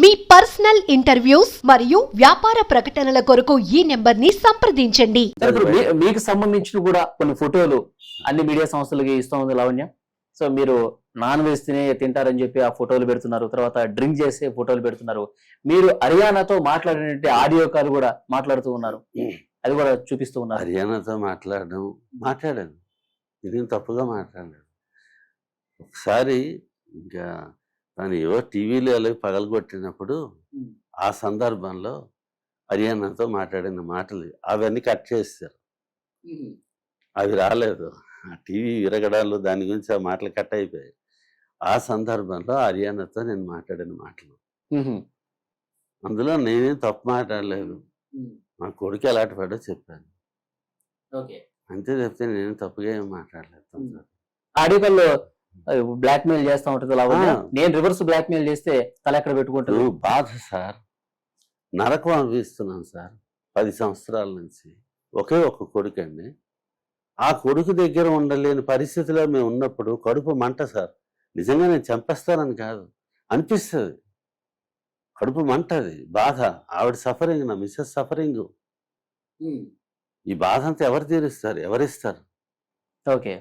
మీ personal interviews మరియు వ్యాపార ప్రకటనల కొరకు ఈ నెంబర్ని సంప్రదించండి. సార్ ఇప్పుడు మీ- మీకు సంబంధించిన కూడా కొన్ని ఫోటోలు అన్ని మీడియా సంస్థలకి ఇస్తా ఉంది లావణ్య. సో మీరు నాన్ వెజ్ తినే తింటారని చెప్పి ఆ ఫోటోలు పెడుతున్నారు. తర్వాత డ్రింక్ చేసే ఫోటోలు పెడుతున్నారు. మీరు హర్యానాతో మాట్లాడినట్టు ఆడియో కాల్ కూడా మాట్లాడుతూ ఉన్నారు. అది కూడా చూపిస్తూ ఉన్నారు. హర్యానాతో మాట్లాడడం మాట్లాడాను ఇదేం తప్పుగా మాట్లాడాను ఒకసారి ఇంకా తను ఏవో టీవీలో అలాగే పగలగొట్టినప్పుడు ఉమ్. ఆ సందర్భంలో హర్యానాతో మాట్లాడిన మాటలు అవన్నీ కట్ చేస్తారు అవి రాలేదు. ఆ టీవీ విరగడాలు దాని గురించి ఆ మాటలు కట్ అయిపోయాయి. ఆ సందర్భంలో హర్యానాతో నేను మాట్లాడిన మాటలు. అందులో నేనేం తప్పు మాట్లాడలేదు. మా కొడుకు ఎలాంటి పడో చెప్పాను అంతే చెప్తే నేను తప్పుగా ఏం మాట్లాడలేదు. తనతో. బ్లాక్ మెయిల్ చేస్తా ఉంటుంది లావణ్య ఆ. నేను రివర్స్ బ్లాక్ మెయిల్ చేస్తే తల ఎక్కడ పెట్టుకుంటారు ఇప్పుడు బాధ సార్. నరకం అనిపిస్తున్నాను సార్. పది సంవత్సరాల నుంచి ఒకే ఒక కొడుకు అండి. ఆ కొడుకు దగ్గర ఉండలేని పరిస్థితిలో మేము ఉన్నప్పుడు కడుపు మంట సార్. నిజంగా నేను చంపేస్తానని కాదు. అనిపిస్తుంది. కడుపు మంట అది. బాధ. ఆవిడ సఫరింగ్ నా మిస్సెస్ సఫరింగ్ ఈ బాధ అంతా ఎవరు తీరుస్తారు? ఎవరిస్తారు? ఓకే.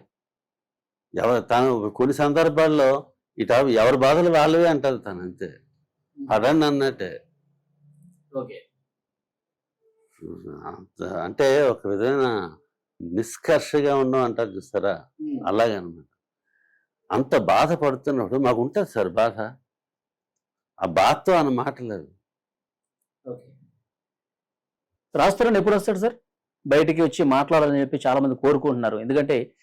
ఎవరు తను కొన్ని సందర్భాల్లో ఇట ఎవరి బాధలు వాళ్ళవే అంటారు తను అంతే. అడని అన్నట్టే. ఓకే. అంత- అంటే ఒక విధమైన నిష్కర్షగా ఉండడం అంటారు చూస్తారా? అలాగనమాట అంత బాధపడుతున్నప్పుడు మాకు ఉంటుంది సార్ బాధ. ఆ బాధతో అన్న మాటలేదు రాస్తారని ఎప్పుడు వస్తాడు సార్? బయటికి వచ్చి మాట్లాడాలని చెప్పి చాలా మంది కోరుకుంటున్నారు. ఎందుకంటే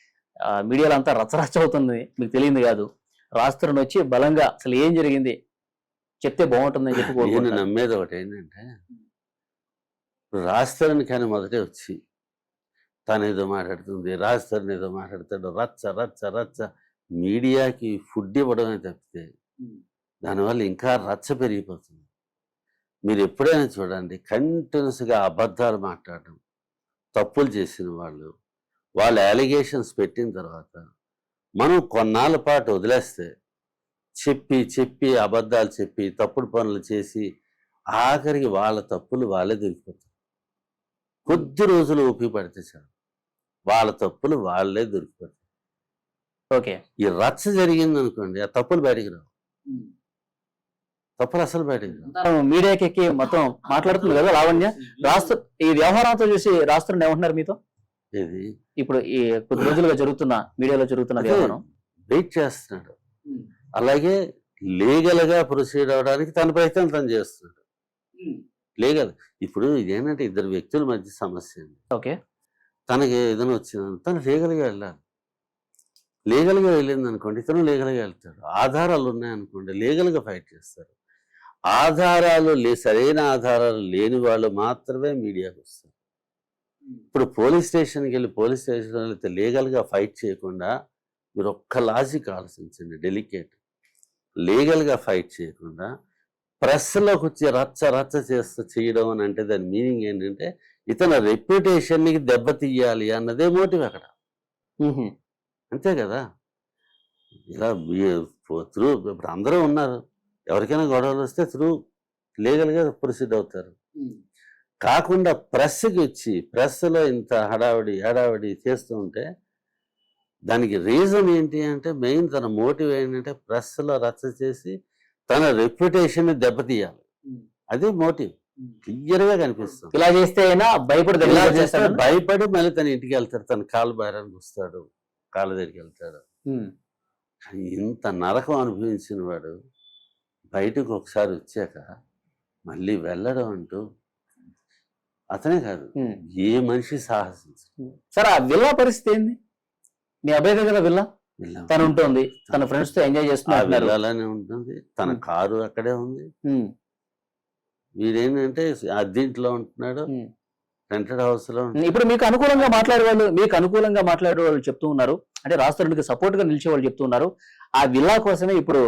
మీడియాలో అంతా రచ్చరచ్చ అవుతుంది. మీకు తెలియంది కాదు. రాస్తారని వచ్చి బలంగా అసలు ఏం జరిగింది? చెప్తే బాగుంటుందని చెప్పి నేను నమ్మేది ఒకటి ఏంటంటే రాస్తారని కానీ మొదటే వచ్చి తను ఏదో మాట్లాడుతుంది రాస్తారని ఏదో మాట్లాడతాడు రచ్చ రచ్చ రచ్చ. మీడియాకి ఫుడ్ ఇవ్వడమే తప్పితే దానివల్ల ఇంకా రచ్చ పెరిగిపోతుంది. మీరు ఎప్పుడైనా చూడండి కంటిన్యూస్గా అబద్ధాలు మాట్లాడడం తప్పులు చేసిన వాళ్ళు వాళ్ళ అలిగేషన్స్ పెట్టిన తర్వాత మనం కొన్నాళ్ళ పాటు వదిలేస్తే చెప్పి చెప్పి అబద్ధాలు చెప్పి తప్పుడు పనులు చేసి ఆఖరికి వాళ్ళ తప్పులు వాళ్ళే దొరికిపోతారు. కొద్ది రోజులు ఊపి పడితే చాలు. వాళ్ళ తప్పులు వాళ్ళే దొరికిపోతారు. ఓకే. ఈ రచ్చ జరిగింది అనుకోండి ఆ తప్పులు బయటికి రావు. తప్పులు అసలు బయటికి రావు. మీడియాకి మొత్తం మాట్లాడుతుంది కదా లావణ్య రాస్తు ఈ వ్యవహారంతో చూసి రాస్తున్న ఏమంటున్నారు మీతో? ఇప్పుడు ఈ కొద్ది రోజులుగా జరుగుతున్న మీడియాలో జరుగుతున్న వ్యవహారం వెయిట్ చేస్తున్నాడు. అలాగే లీగల్గా ప్రొసీడ్ అవడానికి తన ప్రయత్నం తను చేస్తున్నాడు. లీగల్. ఇప్పుడు ఇదేంటంటే ఇద్దరు వ్యక్తుల మధ్య సమస్య అండి. ఓకే. తనకి ఏదైనా వచ్చిందని తను లీగల్గా వెళ్ళాలి. లీగల్గా వెళ్ళింది అనుకోండి ఇతను లీగల్గా వెళ్తాడు. ఆధారాలు ఉన్నాయనుకోండి లీగల్గా ఫైట్ చేస్తారు. ఆధారాలు లే సరైన ఆధారాలు లేని వాళ్ళు మాత్రమే మీడియాకు వస్తారు. ఇప్పుడు పోలీస్ స్టేషన్కి వెళ్ళి పోలీస్ స్టేషన్ వెళ్తే లీగల్గా ఫైట్ చేయకుండా మీరు ఒక్క లాజిక్ ఆలోచించండి డెలికేట్. లీగల్గా ఫైట్ చేయకుండా ప్రెస్లోకి వచ్చి రచ్చ రచ్చ చేస్తూ చేయడం అని అంటే దాని మీనింగ్ ఏంటంటే ఇతని రెప్యుటేషన్కి దెబ్బతీయాలి అన్నదే మోటివ్ అక్కడ. అంతే కదా? ఇలా త్రూ ఇప్పుడు అందరూ ఉన్నారు. ఎవరికైనా గొడవలు వస్తే త్రూ లీగల్గా ప్రొసీడ్ అవుతారు. కాకుండా ప్రెస్కి వచ్చి ప్రెస్లో ఇంత హడావిడి హడావిడి చేస్తూ ఉంటే దానికి రీజన్ ఏంటి అంటే మెయిన్ తన మోటివ్ ఏంటంటే ప్రెస్లో రచ్చ చేసి తన రెప్యుటేషన్ దెబ్బతీయాలి. అది మోటివ్. క్లియర్గా కనిపిస్తుంది. ఇలా చేస్తే అయినా భయపడి ఇలా చేస్తే చేస్తాడు భయపడి మళ్ళీ తన ఇంటికి వెళ్తాడు. తన కాలు బయరానికి వస్తాడు. కాళ్ళ దగ్గరికి వెళ్తాడు. ఇంత నరకం అనుభవించిన వాడు బయటకు ఒకసారి వచ్చాక మళ్ళీ వెళ్ళడం అంటూ అతనే కాదు. ఏ మనిషి సాహసించడు. సరే ఆ విల్లా పరిస్థితి ఏంది? మీ అబ్బాయి దగ్గర విల్లా. తను ఉంటుంది. తన ఫ్రెండ్స్తో ఎంజాయ్ చేస్తున్నారు ఉంటుంది. తన. కారు అక్కడే ఉంది. వీడేంటంటే అద్దీంట్లో ఉంటున్నాడు. రెంటెడ్ హౌస్లో. ఇప్పుడు మీకు అనుకూలంగా మాట్లాడే వాళ్ళు మీకు అనుకూలంగా మాట్లాడే వాళ్ళు చెప్తూ ఉన్నారు. అంటే రాష్ట్రానికి సపోర్ట్గా నిలిచే వాళ్ళు చెప్తూ ఉన్నారు. ఆ విల్లా కోసమే ఇప్పుడు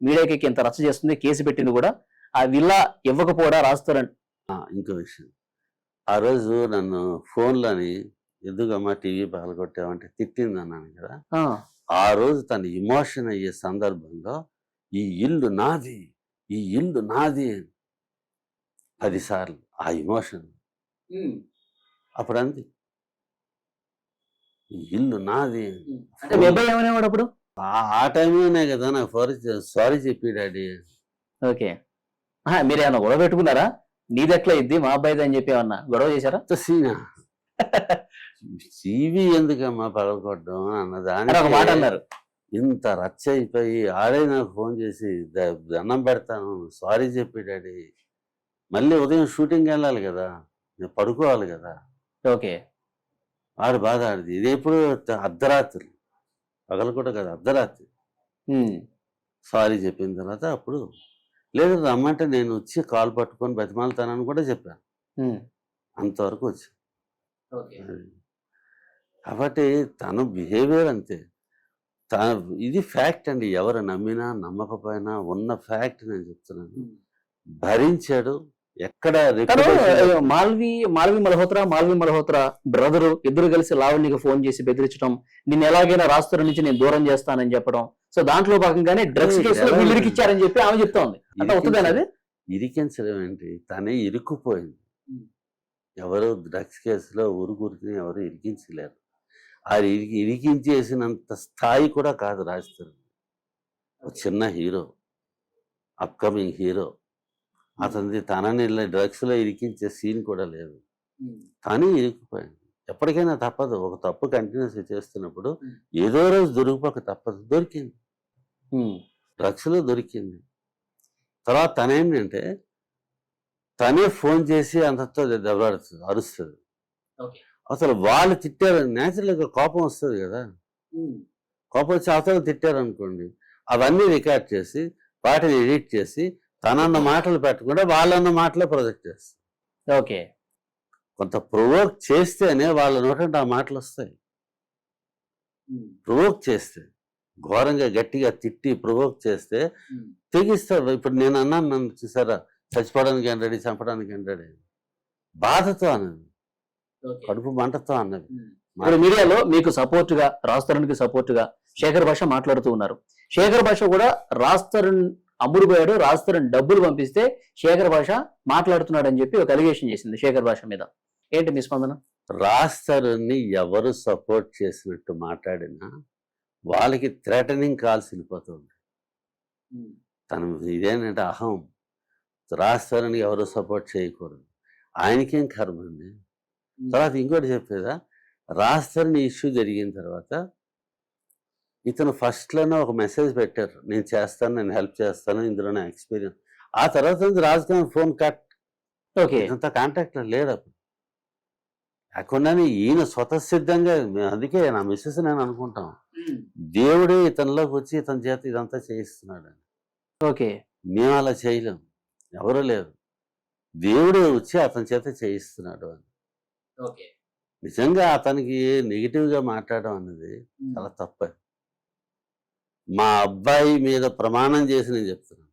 మీడియాకి ఇంత రచ్చ చేస్తుంది కేసు పెట్టింది కూడా. ఆ విల్లా ఇవ్వకపోవడా రాస్తారంట ఆ, ఇంకో విషయం. ఆ రోజు నన్ను ఫోన్లోని ఎందుకమ్మా టీవీ పగలగొట్టావంటే తిట్టింది అన్నాను కదా. ఆ. రోజు తన ఇమోషన్ అయ్యే సందర్భంలో ఈ ఇల్లు నాది ఈ ఇల్లు నాది పదిసార్లు ఆ ఇమోషన్. అప్పుడు అంది ఈ ఇల్లు నాది ఏమనేవాడు అప్పుడు? ఆ- టైంలోనే కదా నాకు సారీ చెప్పి డాడీ. ఓకే. ఆహా, మీరు ఏమన్నా గొడవ పెట్టుకున్నారా? నీది ఎట్లా ఇద్ది మా అబ్బాయిది అని చెప్పి ఏమన్నా గొడవ చేశారా? సీనా. జీవి ఎందుకమ్మా పగలకొట్టడం అన్న అని ఒక మాట అన్నారు. ఇంత రచ్చ అయిపోయి ఆడే నాకు ఫోన్ చేసి "ద- దండం పెడతాను సారీ చెప్పి డాడీ. మళ్ళీ ఉదయం షూటింగ్ వెళ్ళాలి కదా నేను పడుకోవాలి కదా. ఓకే. ఆడు బాధ ఆడిది. ఇది ఎప్పుడు? అర్ధరాత్రి. పగలు కూడా కదా అర్ధరాత్రి. సారీ చెప్పిన తర్వాత అప్పుడు లేదు రమ్మంటే నేను వచ్చి కాల్ పట్టుకొని బతిమాలుతానని కూడా చెప్పాను. అంతవరకు వచ్చి. కాబట్టి తను బిహేవియర్ అంతే. తన ఇది ఫ్యాక్ట్ అండి. ఎవరు నమ్మినా నమ్మకపోయినా ఉన్న ఫ్యాక్ట్ నేను చెప్తున్నాను. భరించాడు ఎక్కడ మాల్వి మాల్వి మల్హోత్రా మాల్వి మల్హోత్రా బ్రదరు ఇద్దరు కలిసి లావణ్యకి ఫోన్ చేసి బెదిరించడం నిన్ను ఎలాగైనా రాష్ట్రం నుంచి నేను దూరం చేస్తానని చెప్పడం సో దాంట్లో భాగంగానే డ్రగ్స్ కేసులో ఎలా వీళ్ళు ఉంది? ఇరికిచ్చారని చెప్పి ఆమె చెప్తా ఉంది అంటే ఇరికించడం ఏంటి? తనే ఇరుక్కుపోయింది. ఎవరు డ్రగ్స్ కేసులో ఊరుకూరికి ఎవరు ఇరికించలేరు. ఆ ఇరికి ఇరికించేసినంత స్థాయి కూడా కాదు ఒక చిన్న హీరో అప్కమింగ్ హీరో అతనిది తనని డ్రగ్స్లో ఇరికించే సీన్ కూడా లేదు. కానీ ఇరుక్కుపోయింది ఎప్పటికైనా తప్పదు. ఒక తప్పు కంటిన్యూస్ చేస్తున్నప్పుడు. ఏదో రోజు దొరికిపోక తప్పదు దొరికింది. ఉమ్. డ్రగ్స్లో దొరికింది. తర్వాత తనేంటంటే తనే ఫోన్ చేసి అంతతో దెబ్బలాడుతుంది అరుస్తుంది. అసలు వాళ్ళు తిట్టారు. న్యాచురల్గా కోపం వస్తుంది కదా. కోపం వచ్చి అవతల తిట్టారు అనుకోండి అవన్నీ రికార్డ్ చేసి వాటిని ఎడిట్ చేసి తనన్న మాటలు పెట్టకుండా వాళ్ళన్న మాటలే ప్రొజెక్ట్ చేస్తారు ఓకే. కొంత ప్రొవోక్ చేస్తేనే వాళ్ళ నోటంటే ఆ మాటలు వస్తాయి. ప్రొవోక్ చేస్తే ఘోరంగా గట్టిగా తిట్టి ప్రొవోక్ చేస్తే తెగిస్తాడు ఇప్పుడు నేను అన్నాను నన్ను చూసారా? చచ్చిపోవడానికి ఏం రెడీ చంపడానికి ఏం రెడీ బాధతో అన్నది. కడుపు మంటతో అన్నది. ఇప్పుడు మీడియాలో మీకు సపోర్ట్గా రాస్తరుణ్కి సపోర్ట్గా శేఖర్ భాష మాట్లాడుతూ ఉన్నారు. శేఖర్ భాష కూడా రాస్తరుణ్ అమ్ముడు పోయాడు రాస్తరుణ్ డబ్బులు పంపిస్తే శేఖర్ భాష మాట్లాడుతున్నాడు అని చెప్పి ఒక అలిగేషన్ చేసింది శేఖర్ భాష మీద. ఏంటి మీ స్పందన? రాస్తారని ఎవరు సపోర్ట్ చేసినట్టు మాట్లాడినా వాళ్ళకి థ్రెటనింగ్ కాల్స్ వెళ్ళిపోతుంది తను ఇదేంటంటే అహం. రాస్తారని ఎవరు సపోర్ట్ చేయకూడదు. ఆయనకేం కర్మ ఉంది తర్వాత ఇంకోటి చెప్పేదా? రాస్తారని ఇష్యూ జరిగిన తర్వాత ఇతను ఫస్ట్లోనే ఒక మెసేజ్ పెట్టారు. నేను చేస్తాను నేను హెల్ప్ చేస్తాను ఇందులో నా ఎక్స్పీరియన్స్ ఆ తర్వాత నుంచి రాజకీయ ఫోన్ కట్ ఓకే. ఇదంతా కాంటాక్ట్లో లేడు అప్పుడు. కాకుండానే ఈయన స్వతసిద్ధంగా అందుకే నా మిస్సెస్ నేను అనుకుంటాం. దేవుడే ఇతనిలోకి వచ్చి ఇతని చేత ఇదంతా చేయిస్తున్నాడు. అని ఓకే. మేము అలా చేయలేం. ఎవరు లేరు. దేవుడే వచ్చి అతని చేత చేయిస్తున్నాడు అని. ఓకే. నిజంగా అతనికి negative గా మాట్లాడడం అనేది చాలా తప్ప. మా అబ్బాయి మీద ప్రమాణం చేసి నేను చెప్తున్నాను.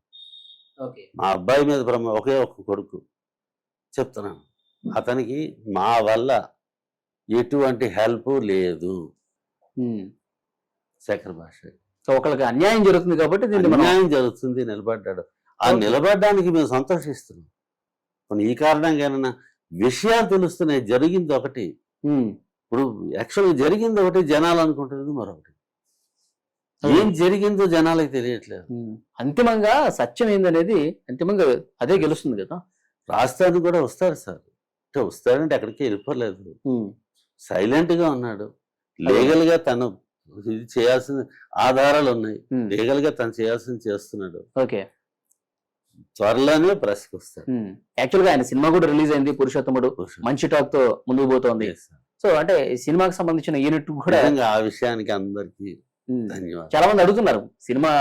మా అబ్బాయి మీద ప్రమా ఒకే ఒక్క కొడుకు చెప్తున్నాను. అతనికి మా వల్ల ఎటువంటి హెల్ప్ లేదు. శేఖర్ భాష. సో ఒకళ్ళకి అన్యాయం జరుగుతుంది కాబట్టి అన్యాయం జరుగుతుంది నిలబడ్డాడు. ఆ. నిలబడడానికి మేము సంతోషిస్తున్నాం. ఈ కారణంగా విషయాలు తెలుస్తున్నాయి జరిగింది ఒకటి. ఇప్పుడు యాక్చువల్గా జరిగింది ఒకటి జనాలు అనుకుంటున్నది మరొకటి. ఏం జరిగిందో జనాలకు తెలియట్లేదు. అంతిమంగా సత్యం ఏందనేది అంతిమంగా అదే గెలుస్తుంది కదా. రాష్ట్రానికి కూడా వస్తాడు సార్. అంటే వస్తాడంటే ఎక్కడికి వెళ్ళిపోలేదు. సైలెంట్గా ఉన్నాడు. లీగల్గా తను ఇది చేయాల్సిన ఆధారాలు ఉన్నాయి. లీగల్గా తను చేయాల్సింది చేస్తున్నాడు. ఓకే. త్వరలోనే ప్రెస్కి వస్తాడు. యాక్చువల్గా ఆయన సినిమా కూడా రిలీజ్ అయింది పురుషోత్తముడు. మంచి టాక్తో ముందుకు పోతోంది. సో అంటే ఈ సినిమాకి సంబంధించిన యూనిట్ కూడా ఆ విషయానికి అందరికి ధన్యవాదాలు. చాలా మంది అడుగుతున్నారు. Cinema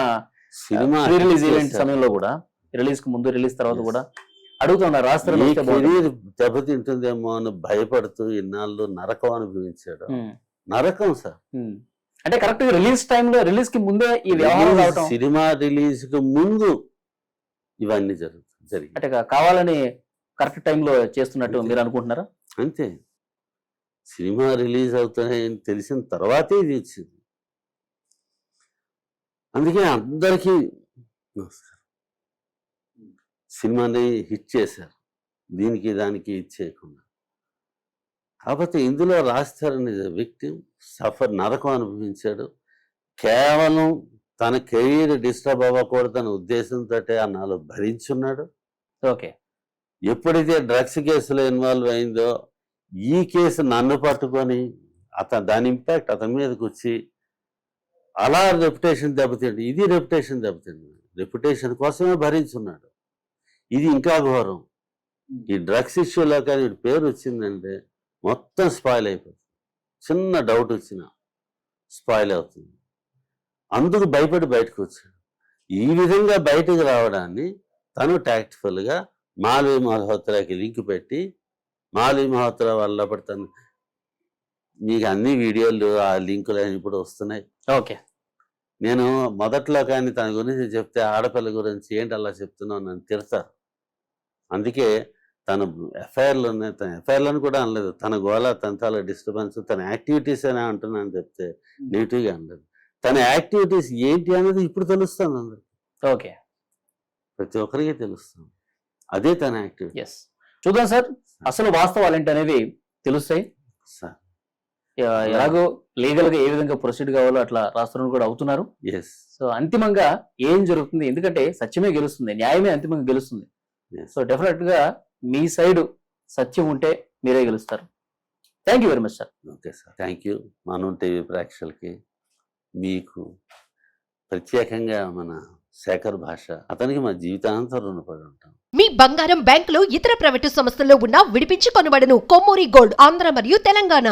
cinema release event. సమయంలో కూడా రిలీజ్కు ముందు రిలీజ్ తర్వాత. కూడా అడుగుతున్నారు. రాస్తారు కెరీర్ దెబ్బతింటుందేమో అని భయపడుతూ ఇన్నాళ్ళు నరకం అనుభవించాడు. నరకం సార్. అంటే కరెక్ట్ రిలీజ్ టైంలో రిలీజ్కి ముందే ఈ వ్యవహారం రిలీజ్- సినిమా రిలీజ్కు ముందు ఇవన్నీ జరుగుతుంది జరిగింది అంటే కావాలని కరెక్ట్ టైంలో చేస్తున్నట్టు మీరు అనుకుంటున్నారా? అంతే. సినిమా రిలీజ్ అవుతాయని తెలిసిన తర్వాతే ఇది వచ్చింది. అందుకే అందరికీ నమస్కారం. సినిమాని హిట్ చేశారు. దీనికి దానికి ఇచ్చేయకుండా కాకపోతే ఇందులో రాస్తారని వ్యక్తి సఫర్ నరకం అనుభవించాడు. కేవలం తన కెరీర్ డిస్టర్బ్ అవ్వకూడదన్న ఉద్దేశంతో ఆ నాలుగు భరించున్నాడు. ఓకే. ఎప్పుడైతే డ్రగ్స్ కేసులో ఇన్వాల్వ్ అయిందో ఈ కేసు నన్ను పట్టుకొని అతను దాని ఇంపాక్ట్ అతని మీదకి వచ్చి అలా రెప్యుటేషన్ దెబ్బతిండి ఇది రెప్యుటేషన్ దెబ్బతిండి. రెప్యుటేషన్ కోసమే భరించున్నాడు. ఇది ఇంకా ఘోరం. ఈ డ్రగ్స్ ఇష్యూలో కానీ వీడి పేరు వచ్చిందంటే మొత్తం స్పాయిల్ అయిపోతుంది. చిన్న డౌట్ వచ్చినా స్పాయిల్ అవుతుంది. అందుకు భయపడి బయటకు వచ్చాడు. ఈ విధంగా బయటకు రావడాన్ని తను టాక్టిఫుల్గా మాలవి మల్హోత్రాకి లింక్ పెట్టి మాలవి మల్హోత్రా వల్ల తను మీకు అన్ని వీడియోలు ఆ లింకులు ఇప్పుడు వస్తున్నాయి. ఓకే. నేను మొదట్లో కానీ తన గురించి చెప్తే ఆడపిల్ల గురించి ఏంటి అలా చెప్తున్నావు నన్ను తిడతారు అందుకే తన ఎఫ్ఐఆర్లు ఉన్నాయి తన ఎఫ్ఐఆర్లను కూడా అనలేదు. తన గోళ తన డిస్టర్బెన్స్ తన యాక్టివిటీస్ అని అంటున్నాను చెప్తే నెగిటివ్గా అనలేదు. తన యాక్టివిటీస్ ఏంటి అనేది ఇప్పుడు తెలుస్తుంది అందరికి. ఓకే. ప్రతి ఒక్కరికి తెలుస్తుంది అదే తన యాక్టివిటీ. చూద్దాం సార్. అసలు వాస్తవాలు ఏంటి అనేవి తెలుస్తాయి? సార్. ఎలాగో లీగల్గా ఏ విధంగా ప్రొసీడ్ కావాలో అట్లా రాష్ట్రంలో కూడా అవుతున్నారు. సో అంతిమంగా ఏం జరుగుతుంది? ఎందుకంటే సత్యమే గెలుస్తుంది. న్యాయమే అంతిమంగా గెలుస్తుంది. సో డెఫినెట్గా మీ సైడ్ సత్యం ఉంటే మీరే గెలుస్తారు. Thank you very much sir okay sir thank you మనం టీవీ ప్రేక్షకులకి మీకు ప్రత్యేకంగా మన శేఖర్ భాష అతనికి మా జీవితాంతం రుణపడి ఉంటాం. మీ బంగారం బ్యాంకులు ఇతర ప్రైవేటు సంస్థల్లో ఉన్న విడిపించి కొనబడను కొమ్మూరి గోల్డ్ ఆంధ్ర మరియు తెలంగాణ.